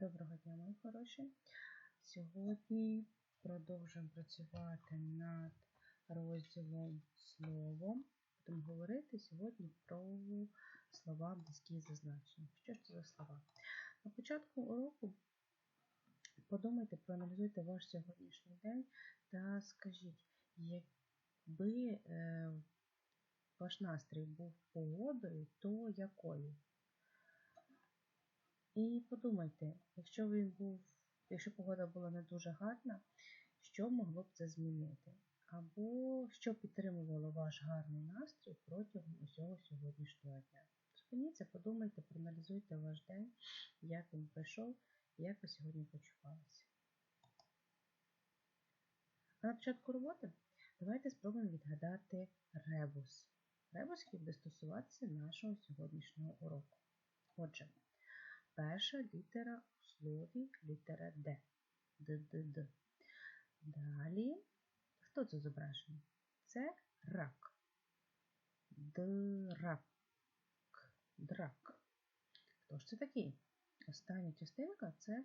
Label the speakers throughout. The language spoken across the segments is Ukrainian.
Speaker 1: Доброго дня, мої хороші. Сьогодні продовжуємо працювати над розділом словом. Будемо говорити сьогодні про слова близькі зазначення. Що ж це за слова? На початку уроку подумайте, проаналізуйте ваш сьогоднішній день та скажіть, якби е, ваш настрій був погодою, то якою? І подумайте, якщо він був, якщо погода була не дуже гарна, що могло б це змінити? Або що підтримувало ваш гарний настрій протягом усього сьогоднішнього дня. Зупиніться, подумайте, проаналізуйте ваш день, як він пройшов, як ви сьогодні почувалися. А на початку роботи давайте спробуємо відгадати ребус. Ребус, який буде стосуватися нашого сьогоднішнього уроку. Отже, Перша літера у слові літера Д. Д-Д-Д. Далі, хто це зображений? Це рак. Драк. Драк. Хто ж це такий? Остання частинка це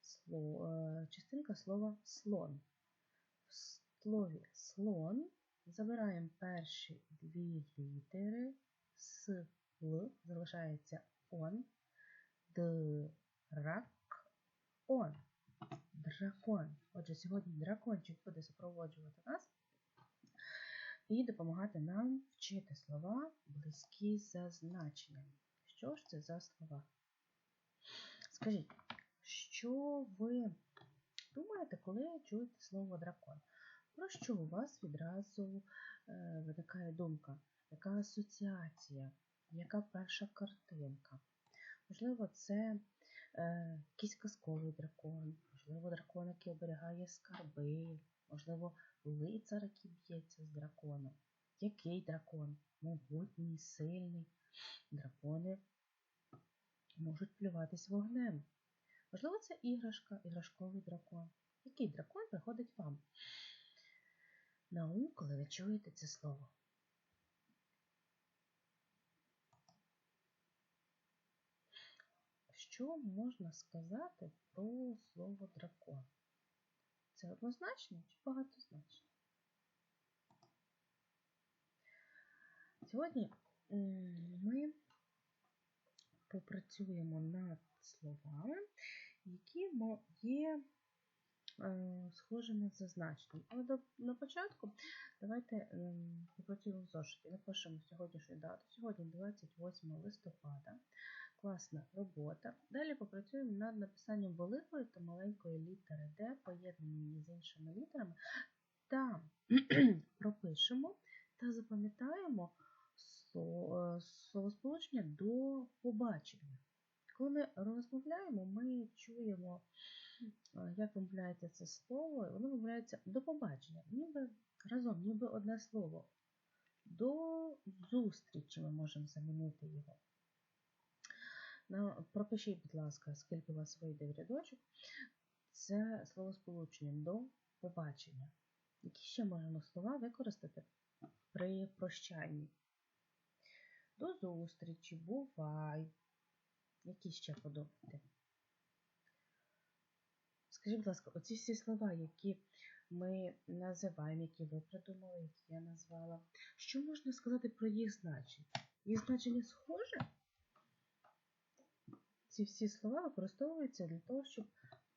Speaker 1: слово, частинка слова слон. В слові слон забираємо перші дві літери с Л, залишається он. Дракон. Дракон. Отже, сьогодні дракончик буде супроводжувати нас і допомагати нам вчити слова близькі за значенням. Що ж це за слова? Скажіть, що ви думаєте, коли чуєте слово дракон? Про що у вас відразу е, виникає думка? Яка асоціація? Яка перша картинка? Можливо, це е, якийсь казковий дракон, можливо, дракон, який оберігає скарби, можливо, лицар, який б'ється з драконом. Який дракон? Могутній, сильний. Дракони можуть плюватись вогнем. Можливо, це іграшка, іграшковий дракон. Який дракон приходить вам? На коли ви чуєте це слово? Що можна сказати про слово дракон? Це однозначно чи багатозначно? Сьогодні ми попрацюємо над словами, які є е, схожими за значенням. Але на початку давайте попрацюємо в зошиті. Напишемо сьогоднішню дату. Сьогодні 28 листопада класна робота. Далі попрацюємо над написанням великої та маленької літери Д, поєднані з іншими літерами, та пропишемо та запам'ятаємо словосполучення до побачення. Коли ми розмовляємо, ми чуємо, як вимовляється це слово, воно вимовляється до побачення, ніби разом, ніби одне слово. До зустрічі ми можемо замінити його. Пропишіть, будь ласка, скільки у вас вийде в рядочок. Це словосполучення до побачення. Які ще можемо слова використати при прощанні? До зустрічі, бувай. Які ще подобати? Скажіть, будь ласка, оці всі слова, які ми називаємо, які ви придумали, які я назвала, що можна сказати про їх значення? Їх значення схоже? Ці всі слова використовуються для того, щоб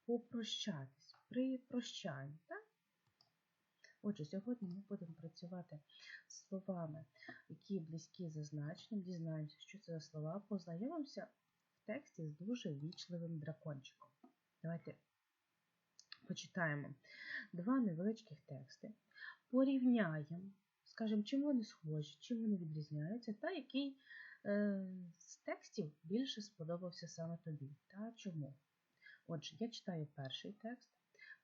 Speaker 1: попрощатись при прощанні. Так? Отже, сьогодні ми будемо працювати з словами, які близькі за значенням, дізнаємося, що це за слова, познайомимося в тексті з дуже вічливим дракончиком. Давайте почитаємо два невеличких тексти, порівняємо, скажемо, чим вони схожі, чим вони відрізняються, та який з текстів більше сподобався саме тобі. Та чому? Отже, я читаю перший текст,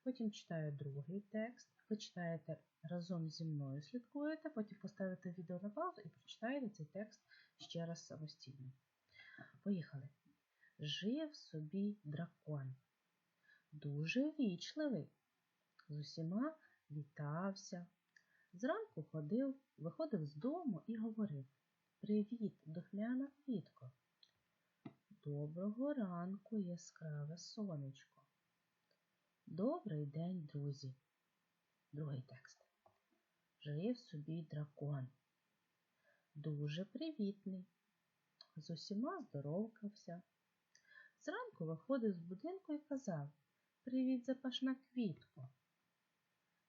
Speaker 1: потім читаю другий текст. Ви читаєте разом зі мною, слідкуєте, потім поставите відео на паузу і прочитаєте цей текст ще раз самостійно. Поїхали. Жив собі дракон. Дуже вічливий. З усіма вітався. Зранку ходив, виходив з дому і говорив Привіт, духмяна квітко. Доброго ранку, яскраве сонечко. Добрий день, друзі. Другий текст. Жив собі дракон. Дуже привітний. З усіма здоровкався. Зранку виходив з будинку і казав Привіт, запашна квітко.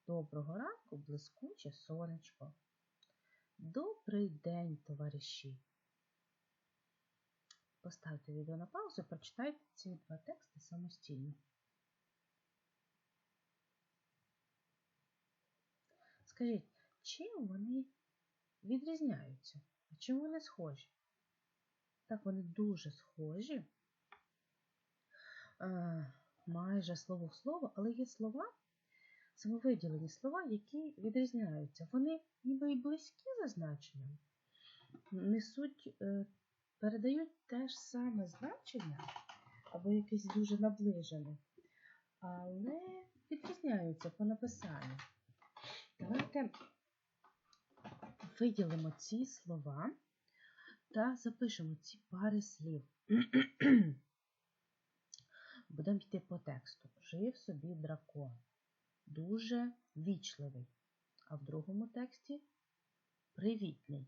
Speaker 1: Доброго ранку, блискуче сонечко. Добрий день, товариші. Поставте відео на паузу і прочитайте ці два тексти самостійно. Скажіть, чим вони відрізняються? А чим вони схожі? Так, вони дуже схожі, е, майже слово в слово, але є слова, самовиділені слова, які відрізняються. Вони ніби й близькі за значенням, несуть, е, передають те ж саме значення, або якесь дуже наближене, але відрізняються по написанню. Давайте виділимо ці слова та запишемо ці пари слів. Будемо йти по тексту. Жив собі дракон. Дуже вічливий. А в другому тексті привітний.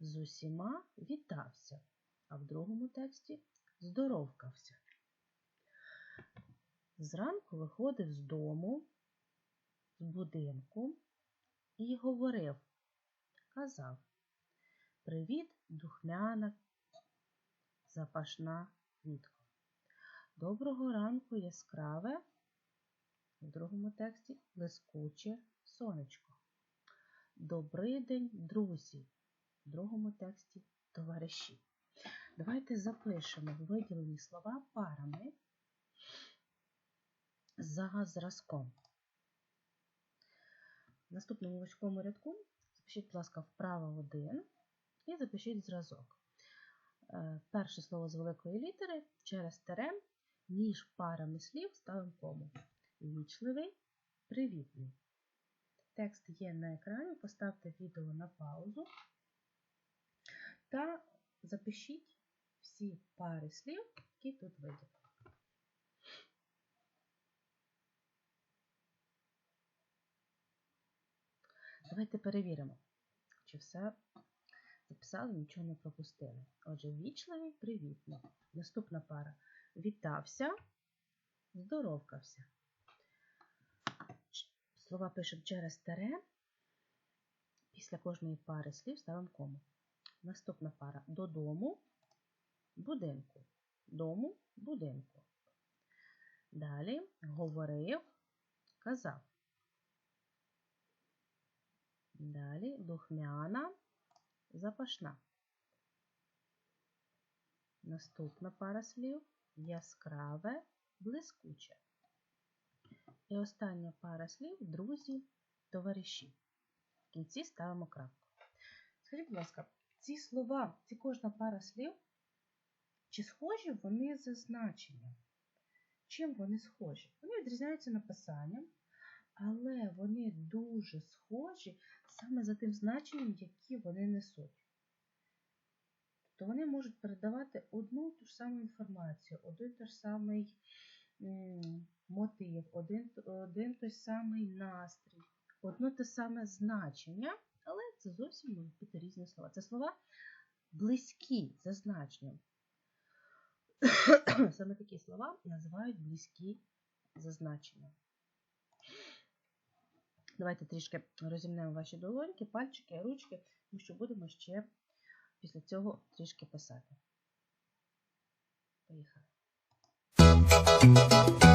Speaker 1: З усіма вітався, а в другому тексті здоровкався. Зранку виходив з дому, з будинку і говорив, казав Привіт, духмяна, запашна квітко. Доброго ранку яскраве, в другому тексті блискуче сонечко. Добрий день, друзі, в другому тексті товариші. Давайте запишемо виділені слова парами за зразком. В наступному вузькому рядку запишіть, будь ласка, вправо один і запишіть зразок. Е, перше слово з великої літери через тере між парами слів ставимо кому. Вічливий, привітний. Текст є на екрані, поставте відео на паузу та запишіть всі пари слів, які тут виділені. Давайте перевіримо, чи все записали, нічого не пропустили. Отже, вічливий, привітний. Наступна пара. Вітався, здоровкався. Слова пишемо через тере. Після кожної пари слів ставимо кому. Наступна пара додому, будинку. Дому, будинку. Далі говорив, казав. Далі духмяна, запашна. Наступна пара слів яскраве, блискуче. І остання пара слів друзі, товариші. В кінці ставимо крапку. Скажіть, будь ласка, ці слова, ці кожна пара слів, чи схожі вони за значенням? Чим вони схожі? Вони відрізняються написанням, але вони дуже схожі саме за тим значенням, які вони несуть. Тобто вони можуть передавати одну ту ж саму інформацію, один той ж самий мотив, один, один той самий настрій, одно те саме значення, але це зовсім можуть бути різні слова. Це слова близькі за значенням. Саме такі слова називають близькі за значенням. Давайте трішки розімнемо ваші долоньки, пальчики, ручки, тому що будемо ще після цього трішки писати. Поїхали. thank you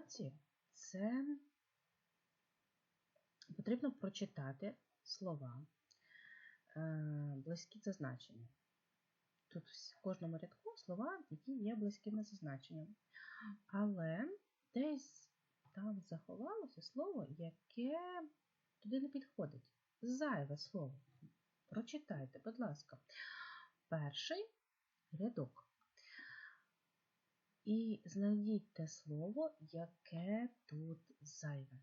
Speaker 1: уроці це потрібно прочитати слова, е, близькі за значенням. Тут в кожному рядку слова, які є близькими за значенням. Але десь там заховалося слово, яке туди не підходить. Зайве слово. Прочитайте, будь ласка, перший рядок. І знайдіть те слово, яке тут зайве.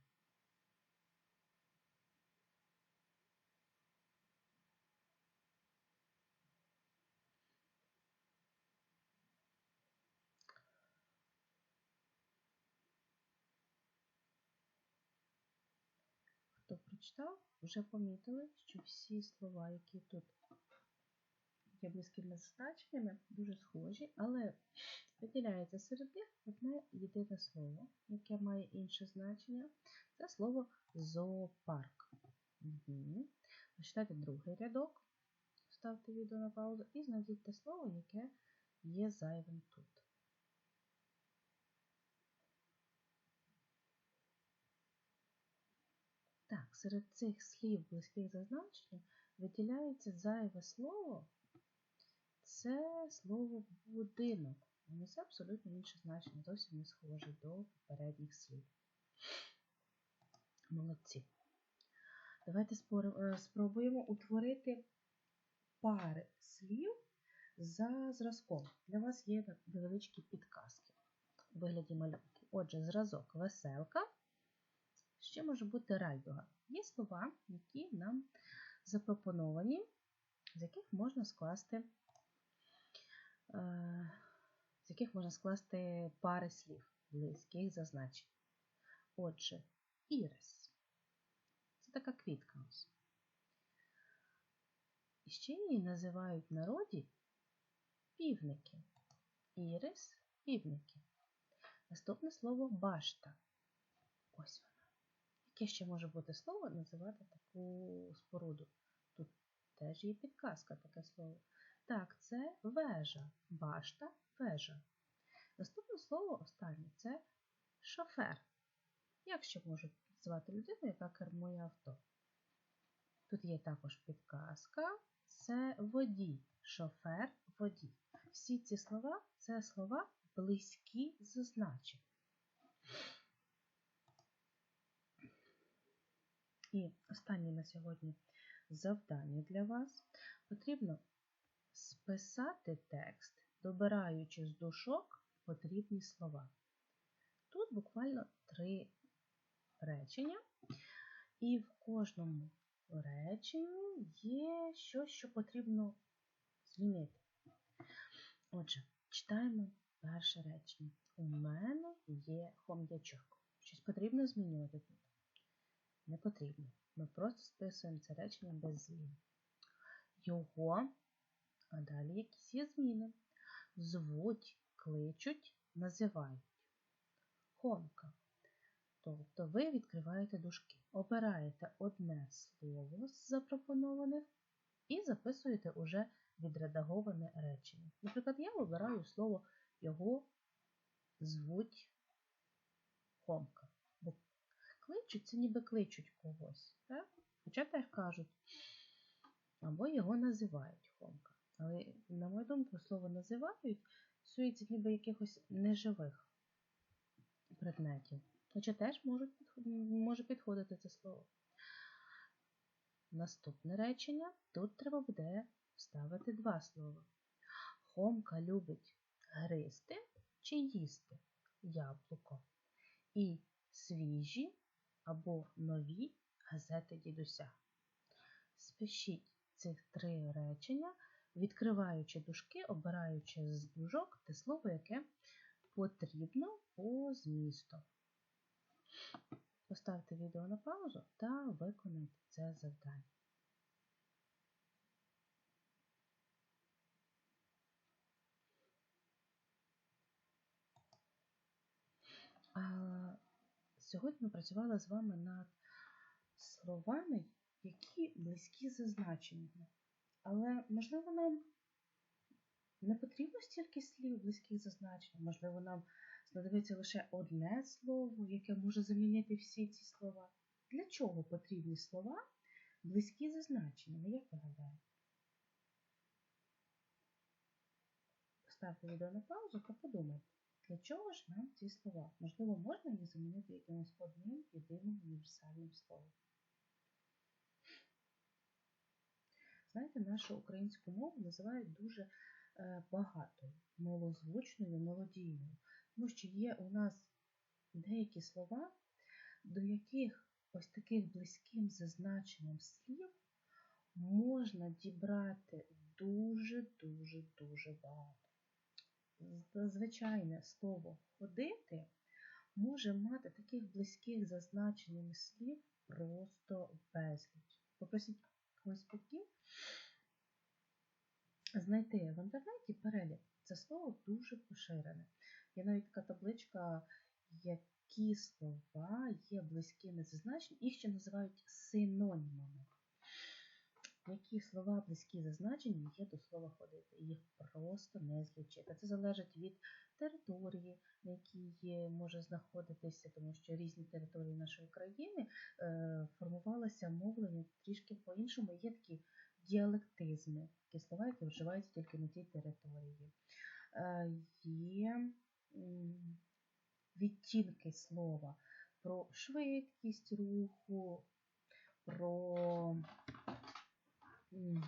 Speaker 1: Хто прочитав, вже помітили, що всі слова, які тут є близькими значеннями, дуже схожі, але виділяється серед них одне єдине слово, яке має інше значення. Це слово зоопарк. Угу. Прочитайте другий рядок, ставте відео на паузу і знайдіть те слово, яке є зайвим тут. Так, серед цих слів близьких за значенням виділяється зайве слово. Це слово будинок. Несе абсолютно інше значення, зовсім не схоже до попередніх слів. Молодці. Давайте спробуємо утворити пари слів за зразком. Для вас є невеличкі підказки у вигляді малюнки. Отже, зразок веселка. Ще може бути райдуга. Є слова, які нам запропоновані, з яких можна скласти з яких можна скласти пари слів близьких зазначень. Отже, ірис. Це така квітка. ось. І ще її називають в народі півники. Ірис півники. Наступне слово башта. Ось вона. Яке ще може бути слово називати таку споруду? Тут теж є підказка таке слово. Так, це вежа, башта, вежа. Наступне слово останнє це шофер. Як ще можуть звати людину, яка кермує авто? Тут є також підказка, це водій, шофер, водій. Всі ці слова це слова близькі з значень. І останнє на сьогодні завдання для вас. Потрібно списати текст, добираючи з дужок потрібні слова. Тут буквально три речення, і в кожному реченні є щось, що потрібно змінити. Отже, читаємо перше речення. У мене є хом'ячок. Щось потрібно змінювати тут? Не потрібно. Ми просто списуємо це речення без змін. Його а далі якісь є зміни. Звуть, кличуть, називають. Хомка. Тобто ви відкриваєте дужки, обираєте одне слово з запропонованих і записуєте уже відредаговане речення. Наприклад, я вибираю слово його звуть Хомка. Бо кличуть це ніби кличуть когось. Так? Хоча теж кажуть, або його називають Хомка. Але, на мою думку, слово називають стосується ніби якихось неживих предметів. Хоча теж може підходити це слово. Наступне речення тут треба буде вставити два слова. Хомка любить гристи чи їсти яблуко. І свіжі або нові газети дідуся. Спишіть цих три речення відкриваючи дужки, обираючи з дужок те слово, яке потрібно по змісту. Поставте відео на паузу та виконайте це завдання. Сьогодні ми працювали з вами над словами, які близькі за значеннями. Але, можливо, нам не потрібно стільки слів близьких за значенням. Можливо, нам знадобиться лише одне слово, яке може замінити всі ці слова. Для чого потрібні слова близькі за значеннями? Як ви? Поставте відео на паузу та подумайте, для чого ж нам ці слова? Можливо, можна їх замінити якимось одним єдиним універсальним словом. Знаєте, нашу українську мову називають дуже е, багатою, малозвучною, мелодійною, тому що є у нас деякі слова, до яких ось таких близьким зазначенням слів можна дібрати дуже-дуже дуже багато. Звичайне слово ходити може мати таких близьких за значеннями слів просто безліч. Попросіть батьків знайти в інтернеті перелік. Це слово дуже поширене. Є навіть така табличка, які слова є близькими за значенням, їх ще називають синонімами. Які слова близькі за значенням є до слова ходити. Їх просто не злічити. Це залежить від території, на якій може знаходитися, тому що різні території нашої країни е, формувалося мовлення трішки по-іншому. Є такі діалектизми, такі слова, які вживаються тільки на тій території. Е, є відтінки слова про швидкість руху, про е,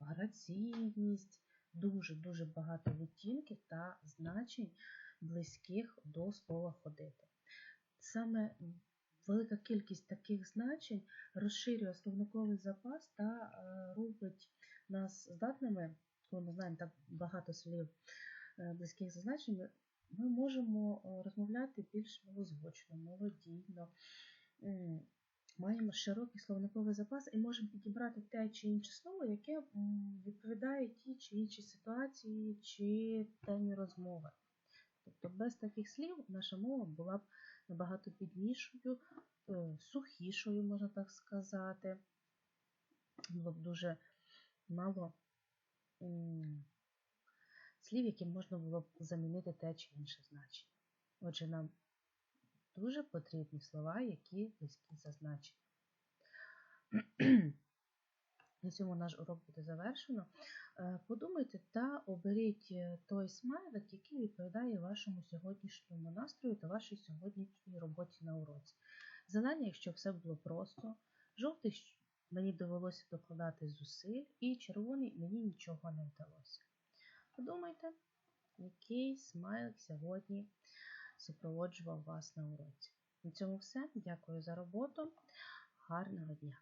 Speaker 1: граційність, дуже-дуже багато відтінків та значень близьких до слова ходити. Саме велика кількість таких значень розширює словниковий запас та е, робить нас здатними, коли ми знаємо так багато слів е, близьких за значеннями, ми можемо е, розмовляти більш милозвучно, мелодійно. Маємо широкий словниковий запас і можемо підібрати те чи інше слово, яке відповідає тій чи іншій ситуації чи темі розмови. Тобто без таких слів наша мова була б набагато біднішою, е, сухішою, можна так сказати. Було б дуже мало слів, які можна було б замінити те чи інше значення. Отже, нам дуже потрібні слова, які близькі за значення. На цьому наш урок буде завершено. Е, Подумайте та оберіть е, той смайлик, який відповідає вашому сьогоднішньому настрою та вашій сьогоднішній роботі на уроці. Зелений, якщо все було просто, жовтий мені довелося докладати зусиль, і червоний мені нічого не вдалося. Подумайте, який смайлик сьогодні супроводжував вас на уроці. На цьому все. Дякую за роботу. Гарного дня!